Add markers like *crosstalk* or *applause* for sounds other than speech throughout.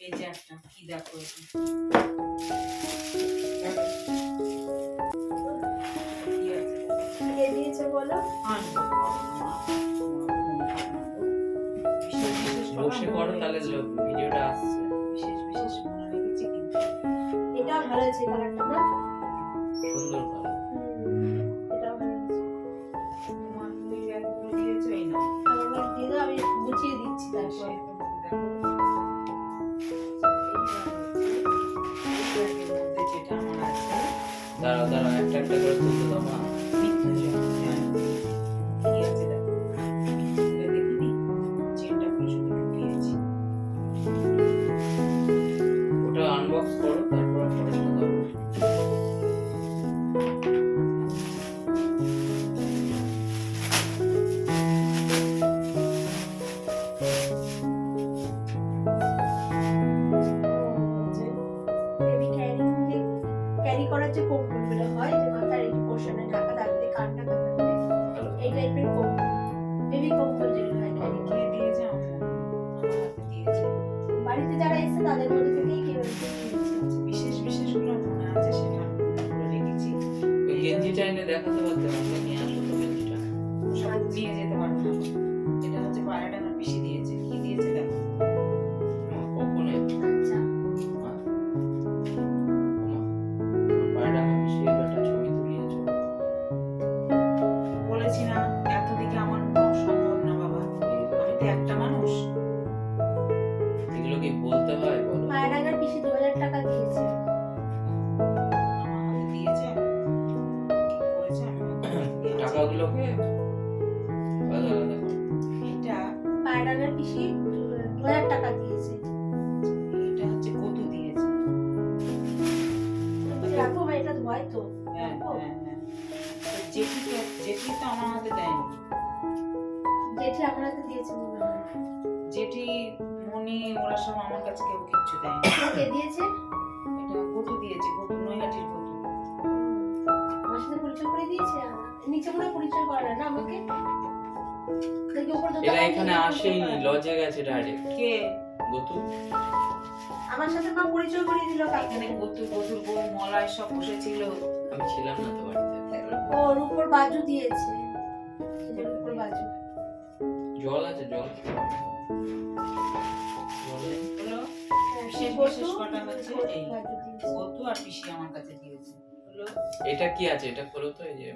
এই যে একটা কি দেখো এটা দিয়েছে বলো বিশেষ বিশেষ বসে করো তাহলে ভিডিওটা আসছে বিশেষ বিশেষ মনে রেখেছি কিন্তু এটা ভালো আছে কালারটা না সুন্দর কালার এটাও ভালো আছে তোমার তুমি ব্যাগগুলো দিয়েছ এই না আমি গুছিয়ে দিচ্ছি তারপর দাঁড়াও একটা একটা করে তুলতে দাও টাকাগুলোকে আলাদা আলাদা এটা মায়ের পিসি দু দু হাজার টাকা দিয়েছে। এটা হচ্ছে কদু দিয়েছে? রাখো বা এটা ধোয় তো। হ্যাঁ হ্যাঁ হ্যাঁ। জেঠি তো জেঠি তো আমার হাতে দেয়নি। জেঠি আমার হাতে দিয়েছে মনে হয়। জেঠি মনি ওরা সব আমার কাছে কেউ কিচ্ছু দেয়নি। কে দিয়েছে? এটা কদু দিয়েছে? কদু নৈহাটির কদু আমার সাথে পরিচয় করে দিয়েছে নিচে মনে পরিচয় করে না? আমাকে? দেখি উপরে দোতলায় এরা এখানে আসেনি লজে গেছে ডাইরেক্ট কে? গতু আমার সাথে মা পরিচয় করে দিল এখানে কদু কদুর বউ মলায় সব বসেছিল। আমি ছিলাম না তো বাড়িতে। ওর উপর বাজু দিয়েছে। উপর বাজু। জল আছে জল? হলো হ্যাঁ, বিশেষ কটা হচ্ছে এই। আর পিসি আমার কাছে দিয়েছে। এটা কি আছে? এটা খোলো তো এই যে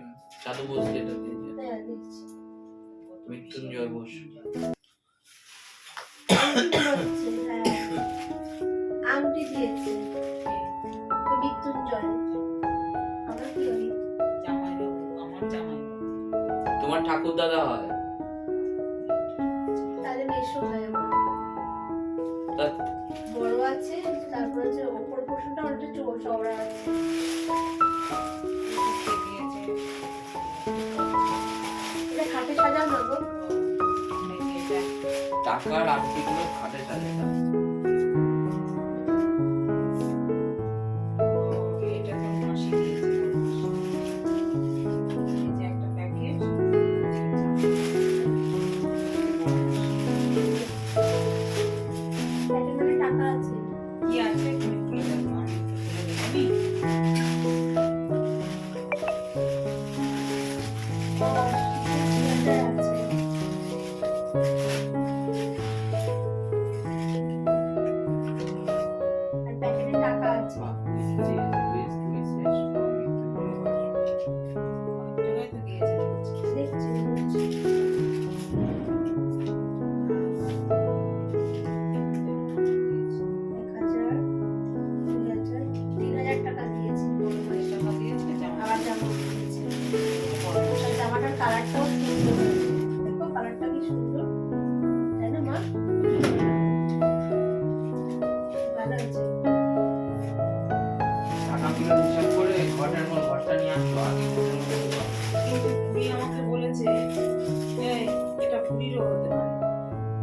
সাধু বসছে এটা দিয়ে হ্যাঁ, দিচ্ছি। মৃত্যুঞ্জয় বোস হ্যাঁ। আংটি দিয়েছে। মৃত্যুঞ্জয়। তোমার ঠাকুর দাদা হয়? তাহলে মেশো হয় বড় আছে তারপর ওপর ওটা প্যাকেট মানে টাকা আছে। কি আছে?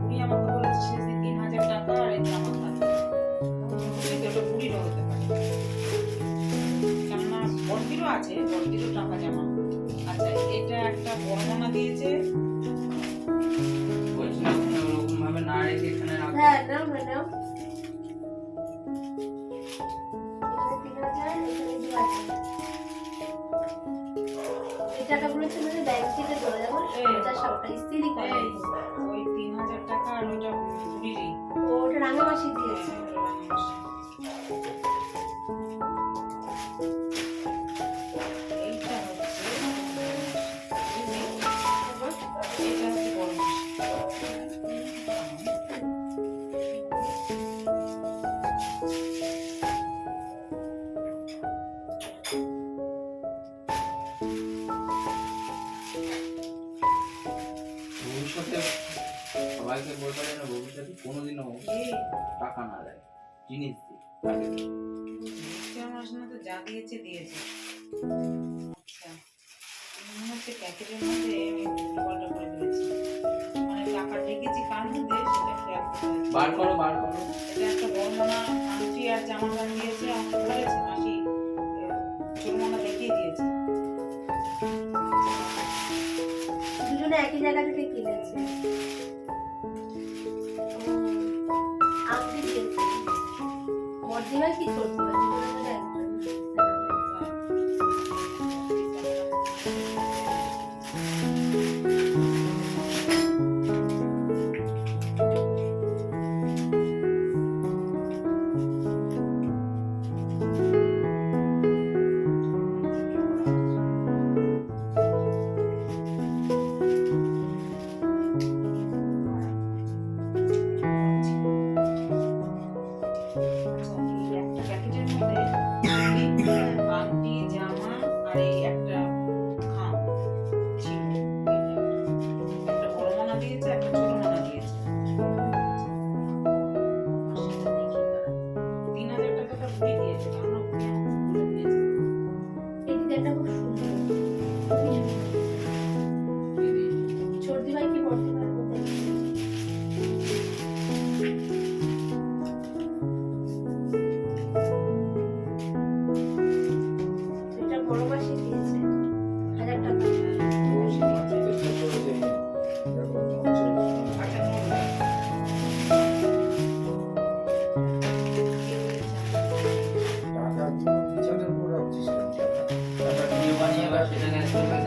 বুড়ি আমাকে টাকা আর ওটা বুড়িরও হতে আছে বড়দিরও টাকা জমা। আচ্ছা এটা একটা বর্ণনা দিয়েছে। বলছিলাম ওরকম ভাবে না রেখে এখানে রাখো। হ্যাঁ টাকাগুলো ছিল যে ব্যাংক থেকে চলে যাব। ওটা সবটা স্থিরই করে ওই তিন হাজার টাকা আর ওইটা ও ওটা রাঙামাসি দিয়েছে। ভবিষ্যতে সবাইকে বলতে পারে না ভবিষ্যতে কোনোদিনও টাকা না দেয়। জিনিস দিয়ে। সঙ্গে তো যা দিয়েছে দিয়েছে। আচ্ছা। মনে হচ্ছে প্যাকেটের মধ্যে আমি উল্টোপাল্টা করে ফেলেছি মানে টাকা রেখেছি কার মধ্যে? সেটা খেয়াল করতে বার করো বার করো। এটা একটা বড় মামা আংটি আর জামা প্যান্ট দিয়েছে আমাকে বলেছে মাসি ছোট মামা দেখিয়ে দিয়েছে। দুজনে একই জায়গা থেকে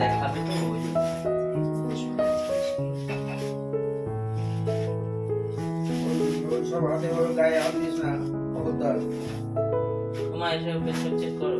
দেখাবে তো তোমার এসে চেক করো।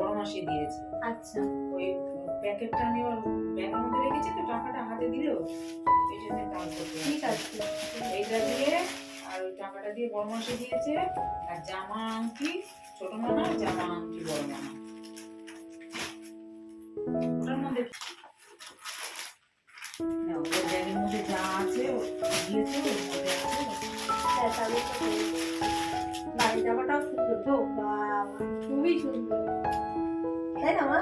দিয়ে বড় দিয়েছে। আচ্ছা। ওই প্যাকেটটা আমি ওর ব্যাগের মধ্যে রেখেছি তো টাকাটা হাতে দিল এই জন্য দাম করতে ঠিক আছে। এইটা দিয়ে আর ওই টাকাটা দিয়ে বড় দিয়েছে। আর জামা আংটি ছোট মামা জামা আংটি বড় মামা। ওটার মধ্যে না, ওর ব্যাগের মধ্যে যা আছে ও দিয়েছে ওর মধ্যে আছে। তো বাড়ি জামাটাও সুন্দর তো বাবা খুবই সুন্দর। তাই না, মা?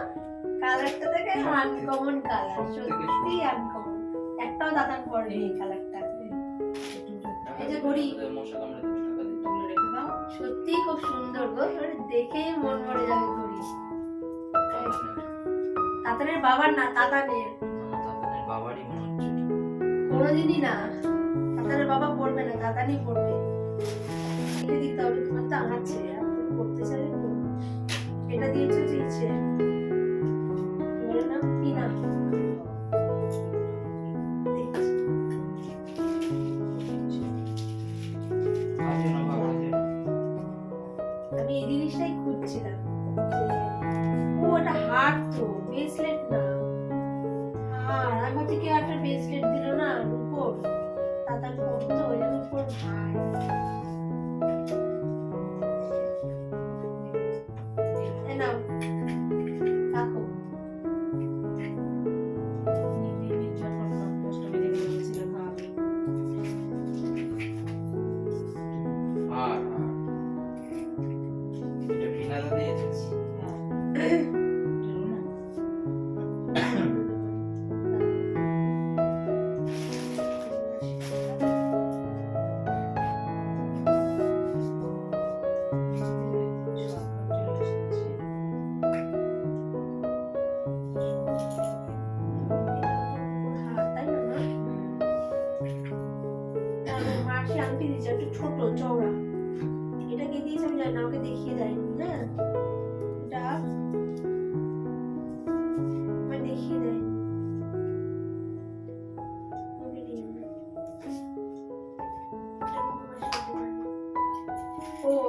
কালারটা দেখে আনকমন কালার সত্যি একটাও দাদান পড়েনি এই কালারটা এই যে ঘড়ি। খুব সুন্দর গো মানে দেখেই মন ভরে যাবে ঘড়ি। তাতানের বাবার না, তাতানের। বাবারই মনে কোনোদিনই না। তাতানের বাবা পড়বে না দাদানই পড়বে। দিতে হবে, তোমার তো আছে আর তুমি পড়তে চাইলে পড়বে। এটা দিয়েছ যে ইচ্ছে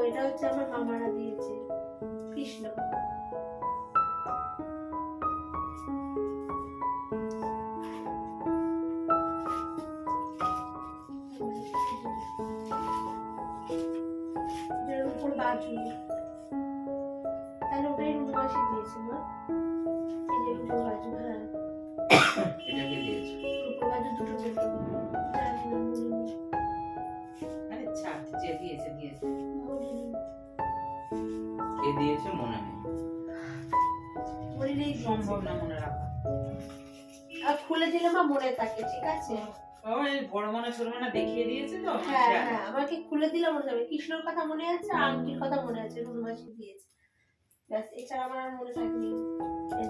এটা হচ্ছে আমার মামারা দিয়েছে কৃষ্ণ। উপর বাজু। তাহলে ওটাই রুমা মাসি দিয়েছে না এই যে বাজু হ্যাঁ। *coughs* এটাকে দিয়েছে। উপর বাজু দুটো কে দিয়েছে মনে নেই। সম্ভব না মনে রাখা। আর খুলে দিলে মা মনে থাকে ঠিক আছে? বাবা এই বড় মনে ছোট মনে দেখিয়ে দিয়েছে তো? হ্যাঁ আচ্ছা। হ্যাঁ আমাকে খুলে দিলে মনে থাকবে। কৃষ্ণর কথা মনে আছে আর আংটির কথা মনে আছে দিয়েছে। ব্যাস এছাড়া আমার আর মনে থাকেনি এই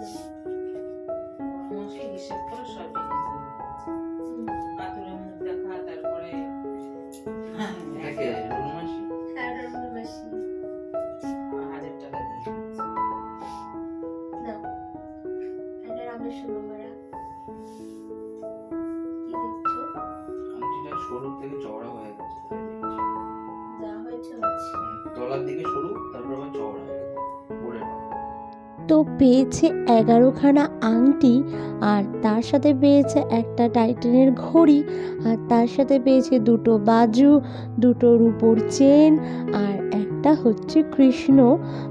তো পেয়েছে এগারোখানা আংটি আর তার সাথে পেয়েছে একটা টাইটানের ঘড়ি আর তার সাথে পেয়েছে দুটো বাজু, দুটো রূপোর চেন আর একটা হচ্ছে কৃষ্ণ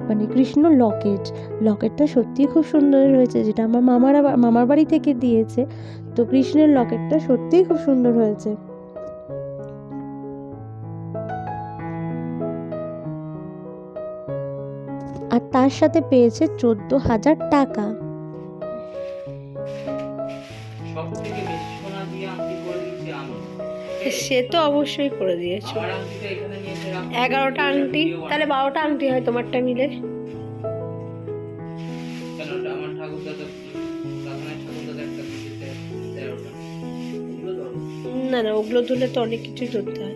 মানে কৃষ্ণ লকেট। লকেটটা সত্যি খুব সুন্দর হয়েছে, যেটা আমার মামার মামার বাড়ি থেকে দিয়েছে। তো কৃষ্ণের লকেটটা সত্যিই খুব সুন্দর হয়েছে। আর তার সাথে পেয়েছে চোদ্দ হাজার টাকা। সে তো অবশ্যই করে দিয়েছ। এগারোটা আংটি তাহলে বারোটা আংটি হয় তোমারটা মিলে। না না ওগুলো ধরলে তো অনেক কিছুই ধরতে হয়।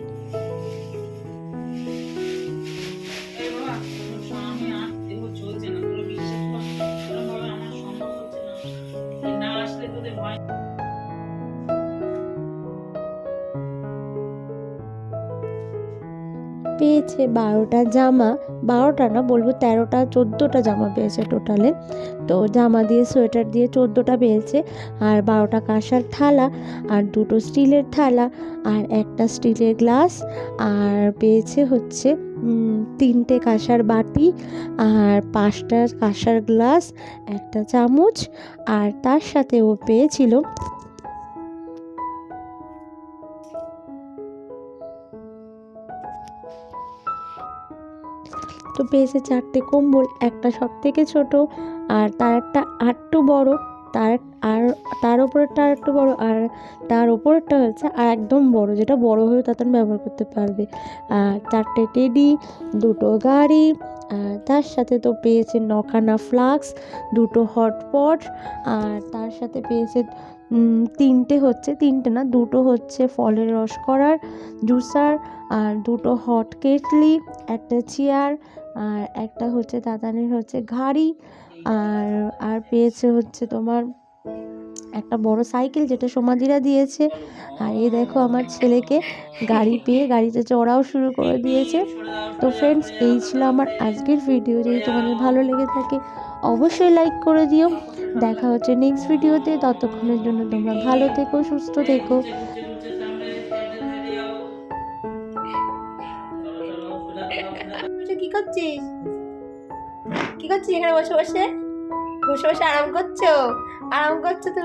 পেয়েছে বারোটা জামা, বারোটা না বলব তেরোটা, চোদ্দোটা জামা পেয়েছে টোটালে তো জামা দিয়ে, সোয়েটার দিয়ে চোদ্দোটা পেয়েছে। আর বারোটা কাঁসার থালা, আর দুটো স্টিলের থালা, আর একটা স্টিলের গ্লাস, আর পেয়েছে হচ্ছে তিনটে কাঁসার বাটি, আর পাঁচটা কাঁসার গ্লাস, একটা চামচ, আর তার সাথে ও পেয়েছিল তো পেয়েছে চারটে কম্বল, একটা সব থেকে ছোট আর তার একটা আটটু বড়, তার আর তার ওপরেরটা আর একটু বড় আর তার ওপরেরটা হচ্ছে আর একদম বড়, যেটা বড় হয়ে তাতে ব্যবহার করতে পারবে। আর চারটে টেডি, দুটো গাড়ি, আর তার সাথে তো পেয়েছে নখানা ফ্লাক্স, দুটো হটপট আর তার সাথে পেয়েছে তিনটে হচ্ছে, তিনটে না, দুটো হচ্ছে ফলের রস করার জুসার, আর দুটো হট কেটলি, একটা চেয়ার আর একটা হচ্ছে দাদানের হচ্ছে ঘাড়ি, আর আর পেয়েছে হচ্ছে তোমার একটা বড় সাইকেল যেটা সমাধিরা দিয়েছে। আর এই দেখো আমার ছেলেকে গাড়ি পেয়ে গাড়িতে চড়াও শুরু করে দিয়েছে। তো ফ্রেন্ডস এই ছিল আমার আজকের ভিডিও যদি তোমাদের ভালো লেগে থাকে, অবশ্যই লাইক করে দিও। দেখা হচ্ছে নেক্সট ভিডিওতে ততক্ষণের জন্য তোমরা ভালো থেকো, সুস্থ থেকো। করছিস? কি করছিস এখানে বসে বসে? বসে বসে আরাম করছ? আরাম করছ তুমি?